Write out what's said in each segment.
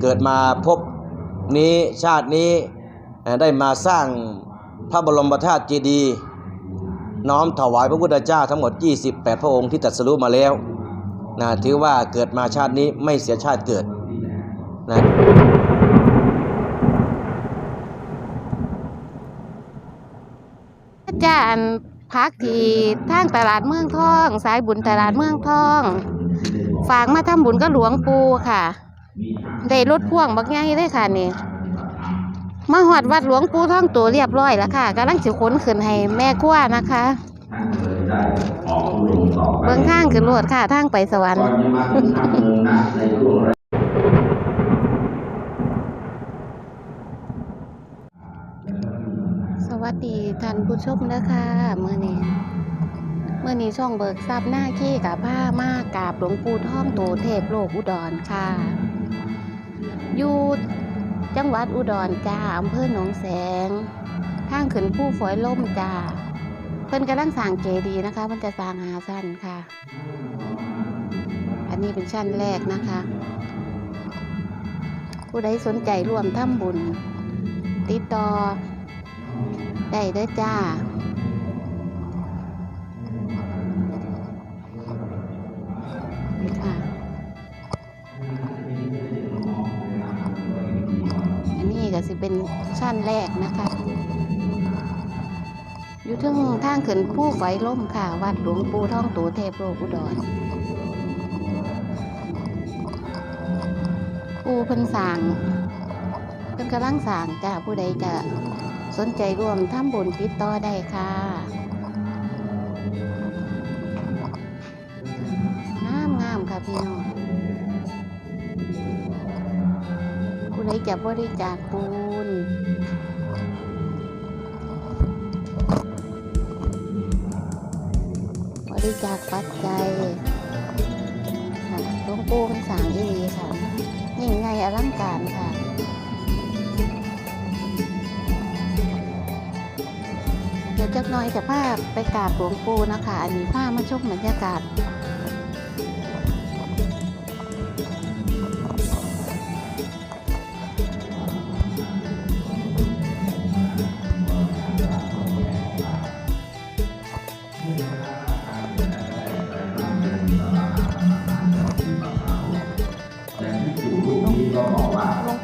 เกิดมาพบนี้ชาตินี้ได้มาสร้างพระบรมธาตุเจดีย์น้อมถวายพระพุทธเจ้าทั้งหมด 28 พระองค์ที่ตรัสรู้มาแล้วนะถือว่าเกิดมาชาตินี้ไม่เสียชาติเกิดนะจ้าอันพักที่ทางตลาดเมืองทอง สายบุญตลาดเมืองทอง ฝากมาทำบุญก็หลวงปูค่ะ ได้รถพ่วงบักใหญ่เลยค่ะนี่มาหอดวัดหลวงปู่ท่องตัวเรียบร้อยแล้วค่ะกำลังสิขนขึ้นให้แม่กว้านะคะเบื้องข้างขึ้นรถค่ะทางไปสวรรค์สวัสดีท่านผู้ชมนะคะเมื่อนี้เมื่อนี้ช่องเบิกทรัพย์หน้าขี้กับผ้ามากกราบหลวงปู่ท่องโตเทพโลกอุดรค่ะ อยู่จังหวัดอุดรจ้าอำเภอหนองแสงทางขึ้นผู้ฝอยล่มจ้าเพิ่นกำลังสร้างเจดีย์นะคะเพิ่นจะสร้างหาสั้นค่ะ อันนี้เป็นชั้นแรกนะคะ ผู้ใดสนใจร่วมทำบุญ ติดต่อได้เด้อจ้า ก็สิเป็นชั้นแรกนะคะ อยู่ทึ่งทางเขึ้นคู่ไฟล่มค่ะ วัดหลวงปู่ท่องตูเทพโลกอุดรปูเพิ่นสร้างเพิ่นกำลังสร้างจ้าผู้ใดจะสนใจร่วมทำบุญติดต่อได้ค่ะงามงามค่ะพี่น้อง ใดจะบริจาคปูนบริจาคปัจจัยค่ะหลวงปู่เพิ่นสร้างดีค่ะยิ่งใหญ่อลังการค่ะเดี๋ยวจักน้อยจะพาไปกราบหลวงปู่นะคะ อันนี้พามาชมบรรยากาศ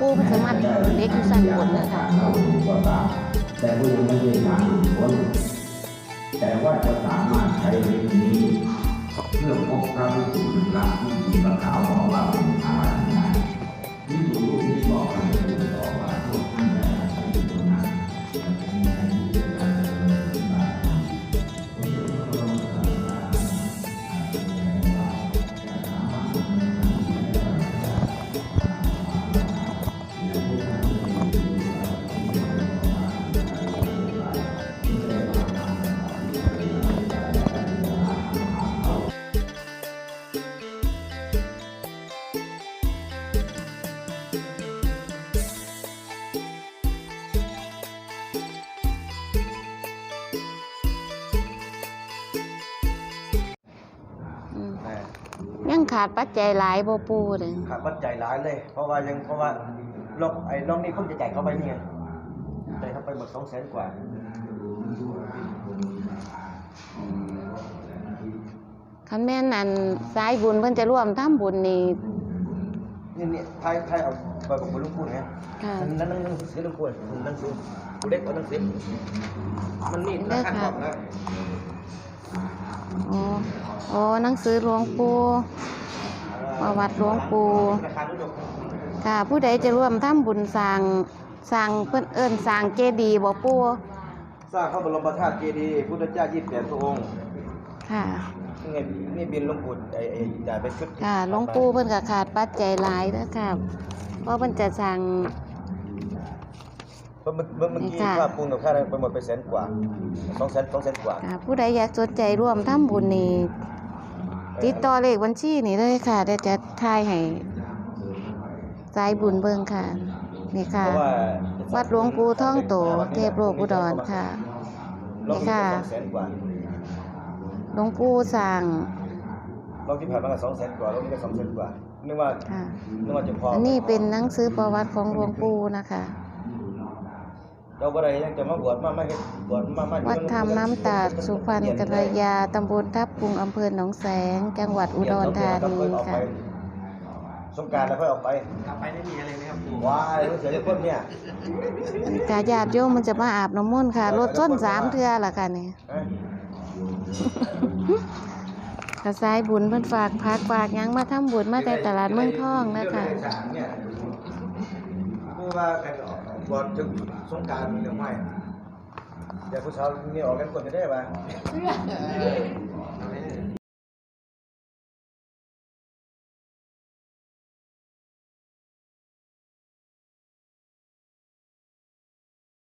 ปู่เป็นสมัติเล็กอยู่สั้นบนเลยค่ะแต่ก็ยังไม่ได้ถางคนแต่ว่าจะสามารถใช้เรื่องนี้เพื่อพบพระวิสุทธิ์รักที่มีประขาวบอกว่า ขาดปัจจัยหลายบ่ปูเลยขาดปัจจัยหลายเลย เพราะว่ายังเพราะว่าลงไอ้น้องนี่เพิ่งจะจ่ายเข้าไปนี่ไงจ่ายเข้าไปหมดสองแสนกว่าคันแม่นอันสายบุญเพิ่นจะร่วมทำบุญนี่นี่นี่ไทยไทยเอาไปบอกคุณลุงพูดไงค่ะนั่นนั่นนั่นซื้อลุงพูดนั่นซื้อกูเล็กกว่านั่นซื้อมันนี่ราคาบอกนะอ๋ออ๋อหนังสือหลวงปู่ ประวัติหลวงปู่ราคาทุกค่ะ ผู้ใดจะร่วมทำบุญสร้างสร้างเพิ่นเอิ้นสร้างเจดีย์บ่ปู่สร้างพระบรมธาตุเจดีย์พุทธเจ้ายี่สิบแปดพระองค์ค่ะนี่ไงนี่บินหลวงปู่ไอ้ไอ้จ่ายไปชุดค่ะหลวงปู่เพิ่นก็ขาดปัจจัยหลายเด้อค่ะเพราะเพิ่นจะสร้างเมื่อเมื่อเมื่อกี้ค่ะค่าปูนกับค่าอะไรไปหมดไปแสนกว่าสองแสนสองแสนกว่าค่ะผู้ใดอยากสนใจร่วมทำบุญนี่ ติดต่อเลขบัญชีนี่เลยค่ะเดี๋ยวจะทายให้สายบุญเบิ่งค่ะ นี่ค่ะเพราะว่าวัดหลวงปู่ท่องโต เทพโลกอุดรค่ะรอบนี่ค่ะสองแสนกว่าหลวงปู่สร้างรอบที่ผ่านมาก็สองแสนกว่ารอบนี้ก็สองแสนกว่านึกว่าค่ะนึกว่าจะพออัอันนี้เป็นหนังสือประวัติของหลวงปู่นะคะเจ้าบ่ได้ยังจะมาบวชมาไม่เฮ็ดบวชมามาวัดธรรมน้ำตาดสุพรรณกัลยาตำบลทับปุงอำเภอหนองแสง จังหวัดอุดรธานีค่ะสงกรารแล้วค่อยออกไปกลับไปได้มีอะไรไหมครับปู่ว้ายรู้เสียจะคนเนี่ยกาญาติโยมมันจะมาอาบน้ำมนต์ค่ะ รถส้นสามเทือล่ะค่ะนี่เอ้ยกระสายบุญเพิ่นฝากพักฝากหยังมาทำบุญมาแต่ตลาดเมืองทองนะคะเรื่องในศาลเนี่ยคือว่าใครจะออก ก่อนถึงสงกรารมีหรือไม่เดี๋ยวผู้สาวนี่ออกกันก่อนจะได้ป่ะ